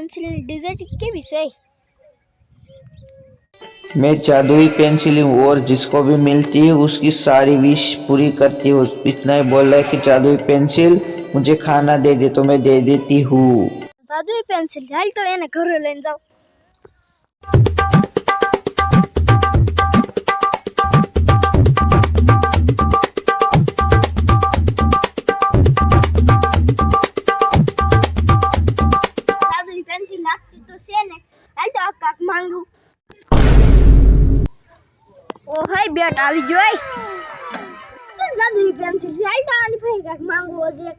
Pencil dessert के विषय। मैं जादुई पेंसिल हूँ और जिसको भी मिलती है उसकी सारी विश पूरी करती हूँ। इतना ही बोल रहा है कि जादुई पेंसिल मुझे खाना दे दे तो मैं दे देती हूँ। जादुई पेंसिल जाए तो घर ले जाओ। માંગુ ઓ હાય બેટ આવી ગયો શું જાદુઈ પેન્સિલ છે? હાલ તો આની ભાઈ કાક માંગુ હજી એક.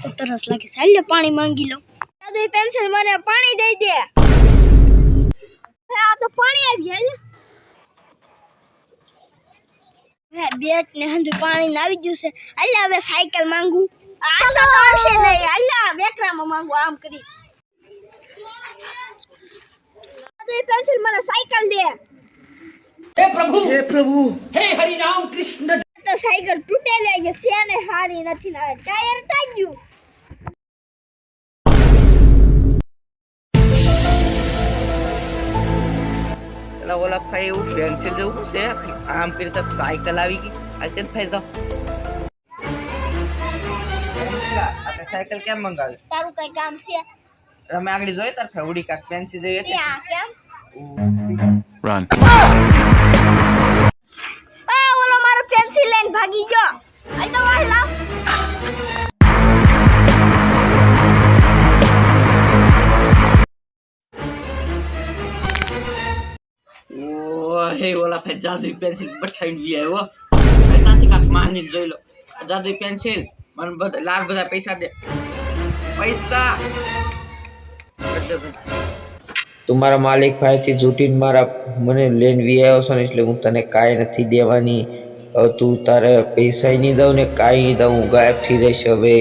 સતરસ લાગે છે હાલ ને પાણી માંગી લો જાદુઈ પેન્સિલ મને પાણી દઈ દે. હે, આ તો પાણી આવી હાલ હે બેટ ને હંધુ પાણી આવી ગયું છે. હાલ હવે સાયકલ માંગુ. આ તો આવશે નહીં. હાલ વેકરામાં માંગુ આમ કરી. તો એ પેન્સિલ મને સાયકલ દે. હે પ્રભુ! હે પ્રભુ! હે હરિ નામ કૃષ્ણ તો સાયકલ તૂટેલી આવી છે હારી નથી ના ટાયર તાજ્યું એટલે ઓલા ભાઈ એવું પેન્સિલ જેવું છે આમ કરી તો સાયકલ આવી ગઈ. આજે તેને ફાયદો સાયકલ કેમ મંગાવી? તારું કઈ કામ છે? તમે આગળ જોઈ તાર ફેવડી કાક પેન્સિલ જોઈએ કેમ? Run. આ ઓલો મારો પેન્સિલ લઈને ભાગી ગયો. આ તો વાહ લાવ. ઓહે ઓલા ભાઈ જાદુઈ પેન્સિલ બઠાઈ આવ્યો ત્યાંથી કાક માંગી જોઈ લો. જાદુઈ પેન્સિલ મને બધા લાલ બધા પૈસા દે. પૈસા. તું મારા માલિક ભાઈથી જૂટીને મારા મને લઈને વી આવ્યો છો ને એટલે હું તને કાંઈ નથી દેવાની. તું તારે પૈસા નહીં દઉં ને કાંઈ નહીં દઉં, હું ગાયબ થઈ જઈશ હવે.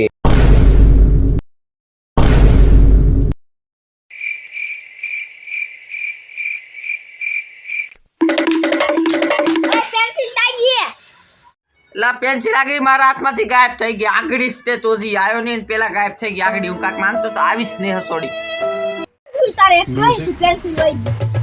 લા, પેન્સિલ આગળ મારા હાથમાંથી ગાયબ થઈ ગઈ. આગળ તે તો આવ્યો નહીં પેલા ગાયબ થઈ ગઈ. આગળ હું કાંક માંગતો તો આવીશ ને હસોડી. તારે એક પેન્સિલ હોય